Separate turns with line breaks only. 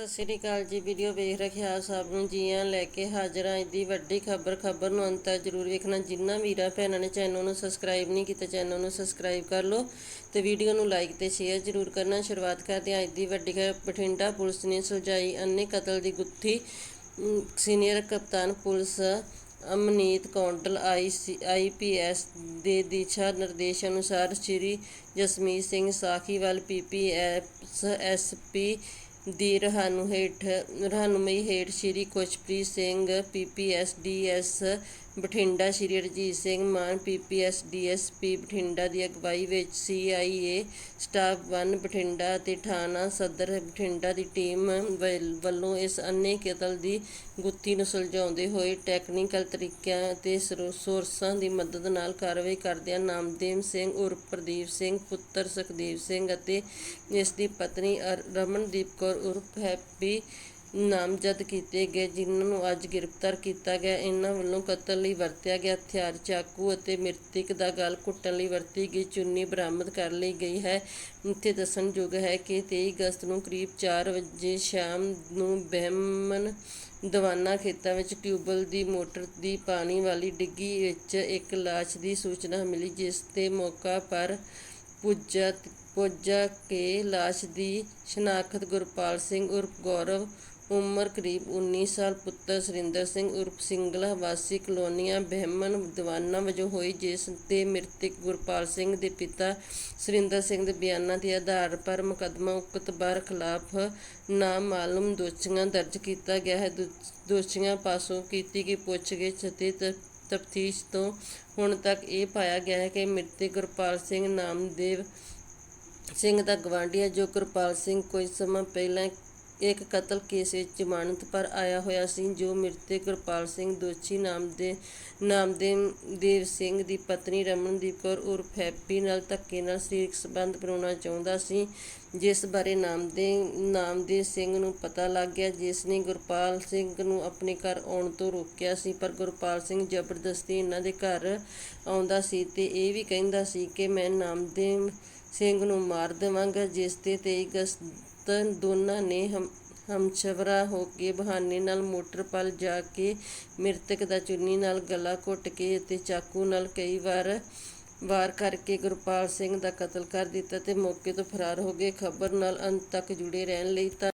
ਸਤਿ ਸ੍ਰੀ ਅਕਾਲ ਜੀ, ਵੀਡੀਓ ਵੇਖ ਰੱਖਿਆ ਸਭ ਨੂੰ, ਜੀਆਂ ਲੈ ਕੇ ਹਾਜ਼ਰ ਹਾਂ ਦੀ ਵੱਡੀ ਖਬਰ ਖਬਰ ਨੂੰ ਅੰਤ ਤੱਕ ਜ਼ਰੂਰ ਵੇਖਣਾ। ਜਿਨ੍ਹਾਂ ਵੀਰਾਂ ਭੈਣਾਂ ਨੇ ਚੈਨਲ ਨੂੰ ਸਬਸਕ੍ਰਾਈਬ ਨਹੀਂ ਕੀਤਾ, ਚੈਨਲ ਨੂੰ ਸਬਸਕ੍ਰਾਈਬ ਕਰ ਲਓ ਤੇ ਵੀਡੀਓ ਨੂੰ ਲਾਈਕ ਤੇ ਸ਼ੇਅਰ ਜ਼ਰੂਰ ਕਰਨਾ। ਸ਼ੁਰੂਆਤ ਕਰਦੇ ਹਾਂ ਅੱਜ ਦੀ ਵੱਡੀ ਖਬਰ। ਬਠਿੰਡਾ ਪੁਲਿਸ ਨੇ ਸੁਲਝਾਈ ਅੰਨੇ ਕਤਲ ਦੀ ਗੁੱਥੀ। ਸੀਨੀਅਰ ਕਪਤਾਨ ਪੁਲਿਸ ਅਮਨੀਤ ਕੌਂਡਲ ਆਈਪੀਐਸ ਦੇ ਦਿਸ਼ਾ ਨਿਰਦੇਸ਼ ਅਨੁਸਾਰ ਸ਼੍ਰੀ ਜਸਮੀਤ ਸਿੰਘ ਸਾਖੀਵਾਲ ਪੀਪੀਐਸ ਐਸਪੀ ਦੀ ਰਹਾਨੂ ਹੇਠ ਰਹਾਨੁਮਈ ਹੇਠ Shri Khushpreet Singh P P S D S Bathinda Shri Rajit Singh Maan PPS DSP Bathinda ਦੀ ਅਗਵਾਈ ਵਿੱਚ ਸੀਆਈਏ ਸਟਾਫ 1 ਬਠਿੰਡਾ ਅਤੇ ਥਾਣਾ ਸਦਰ ਬਠਿੰਡਾ ਦੀ ਟੀਮ ਵੱਲ- ਵੱਲੋਂ ਇਸ ਅੰਨੇ ਕਤਲ ਦੀ ਗੁੱਥੀ ਨੂੰ ਸੁਲਝਾਉਂਦੇ ਹੋਏ ਟੈਕਨੀਕਲ ਤਰੀਕਿਆਂ ਅਤੇ ਸਰੋ- ਸੋਰਸਾਂ ਦੀ ਮਦਦ ਨਾਲ ਕਾਰਵਾਈ ਕਰਦਿਆਂ ਨਾਮਦੇਵ ਸਿੰਘ ਉਰਫ ਪ੍ਰਦੀਪ ਸਿੰਘ, ਪੁੱਤਰ ਸੁਖਦੇਵ ਸਿੰਘ ਅਤੇ ਇਸ ਦੀ ਪਤਨੀ ਅਰ- ਰਮਨਦੀਪ ਕੌਰ ਉਰਫ ਹੈਪੀ ਨਾਮਜ਼ਦ ਕੀਤੇ ਗਏ, ਜਿਨ੍ਹਾਂ ਨੂੰ ਅੱਜ ਗ੍ਰਿਫਤਾਰ ਕੀਤਾ ਗਿਆ, ਇਹਨਾਂ ਵੱਲੋਂ ਕਤਲ ਲਈ ਵਰਤਿਆ ਗਿਆ ਹਥਿਆਰ, ਚਾਕੂ ਅਤੇ ਮ੍ਰਿਤਕ ਦਾ ਗਲ ਘੁੱਟਣ ਲਈ ਵਰਤੀ ਗਈ ਚੁੰਨੀ ਬਰਾਮਦ ਕਰ ਲਈ ਗਈ ਹੈ। ਇੱਥੇ ਦੱਸਣਯੋਗ ਹੈ ਕਿ 23 ਅਗਸਤ ਨੂੰ ਕਰੀਬ 4 ਵਜੇ ਸ਼ਾਮ ਨੂੰ ਬਹਿਮਨ ਦਵਾਨਾ ਖੇਤਾਂ ਵਿੱਚ ਟਿਊਬਲ ਦੀ ਮੋਟਰ ਦੀ ਪਾਣੀ ਵਾਲੀ ਡਿੱਗੀ ਵਿੱਚ ਇੱਕ ਲਾਸ਼ ਦੀ ਸੂਚਨਾ ਮਿਲੀ, ਜਿਸ ਤੇ ਮੌਕਾ ਪਰ ਪੁੱਜਾ ਪੁੱਜਾ ਕੇ ਲਾਸ਼ ਦੀ ਸ਼ਨਾਖਤ ਗੁਰਪਾਲ ਸਿੰਘ ਉਰਫ ਗੌਰਵ ਉਮਰ ਕਰੀਬ 19 ਸਾਲ ਪੁੱਤਰ ਸੁਰਿੰਦਰ ਸਿੰਘ ਉਰਫ ਸਿੰਗਲਾ ਵਾਸੀ ਕਲੋਨੀਆ ਬਹਿਮਨ ਦੀਵਾਨਾ ਵਜੋਂ ਹੋਈ, ਜਿਸ ਤੇ ਮ੍ਰਿਤਕ ਗੁਰਪਾਲ ਸਿੰਘ ਦੇ ਪਿਤਾ ਸੁਰਿੰਦਰ ਸਿੰਘ ਦੇ ਬਿਆਨਾਂ ਦੇ ਆਧਾਰ ਪਰ ਮੁਕੱਦਮਾ ਉਕਤ ਬਾਰ ਖਿਲਾਫ ਨਾਮਾਲੂਮ ਦੋਸ਼ੀਆਂ ਦਰਜ ਕੀਤਾ ਗਿਆ ਹੈ। ਦੋ- ਦੋਸ਼ੀਆਂ ਪਾਸੋਂ ਕੀਤੀ ਗਈ ਪੁੱਛਗਿੱਛ ਅਤੇ ਤਫਤੀਸ਼ ਤੋਂ ਹੁਣ ਤੱਕ ਇਹ ਪਾਇਆ ਗਿਆ ਹੈ ਕਿ ਮ੍ਰਿਤਕ ਗੁਰਪਾਲ ਸਿੰਘ ਨਾਮਦੇਵ ਸਿੰਘ ਦਾ ਗਵਾਂਢੀ ਹੈ, ਜੋ ਗੁਰਪਾਲ ਸਿੰਘ ਕੁਝ ਸਮਾਂ ਪਹਿਲਾਂ ਇੱਕ ਕਤਲ ਕੇਸ ਵਿੱਚ ਜ਼ਮਾਨਤ ਪਰ ਆਇਆ ਹੋਇਆ ਸੀ, ਜੋ ਮ੍ਰਿਤਕ ਗੁਰਪਾਲ ਸਿੰਘ ਦੋਸ਼ੀ ਨਾਮ ਦੇ ਨਾਮਦੇਵ ਦੇਵ ਸਿੰਘ ਦੀ ਪਤਨੀ ਰਮਨਦੀਪ ਕੌਰ ਉਰਫ ਹੈਪੀ ਨਾਲ ਧੱਕੇ ਨਾਲ ਸਰੀਰਕ ਸੰਬੰਧ ਬਣਾਉਣਾ ਚਾਹੁੰਦਾ ਸੀ, ਜਿਸ ਬਾਰੇ ਨਾਮਦੇਵ ਨਾਮਦੇਵ ਸਿੰਘ ਨੂੰ ਪਤਾ ਲੱਗ ਗਿਆ, ਜਿਸ ਨੇ ਗੁਰਪਾਲ ਸਿੰਘ ਨੂੰ ਆਪਣੇ ਘਰ ਆਉਣ ਤੋਂ ਰੋਕਿਆ ਸੀ, ਪਰ ਗੁਰਪਾਲ ਸਿੰਘ ਜ਼ਬਰਦਸਤੀ ਇਹਨਾਂ ਦੇ ਘਰ ਆਉਂਦਾ ਸੀ ਤੇ ਇਹ ਵੀ ਕਹਿੰਦਾ ਸੀ ਕਿ ਮੈਂ ਨਾਮਦੇਵ ਸਿੰਘ ਨੂੰ ਮਾਰ ਦੇਵਾਂਗਾ, ਜਿਸ ਤੇ 23 ਅਗਸਤ ਦੋਨਾਂ ਨੇ ਹਮ, ਹਮਸ਼ਵਰਾ ਹੋ ਕੇ ਬਹਾਨੇ ਨਾਲ ਮੋਟਰ ਪਲ ਜਾ ਕੇ ਮ੍ਰਿਤਕ ਦਾ ਚੁੰਨੀ ਨਾਲ ਗਲਾ ਘੁੱਟ ਕੇ ਅਤੇ ਚਾਕੂ ਨਾਲ ਕਈ ਵਾਰ ਵਾਰ ਕਰਕੇ ਗੁਰਪਾਲ ਸਿੰਘ ਦਾ ਕਤਲ ਕਰ ਦਿੱਤਾ ਤੇ ਮੌਕੇ ਤੋਂ ਫਰਾਰ ਹੋ ਗਏ। ਖਬਰ ਨਾਲ ਅੰਤ ਤੱਕ ਜੁੜੇ ਰਹਿਣ ਲਈ ਤਾਂ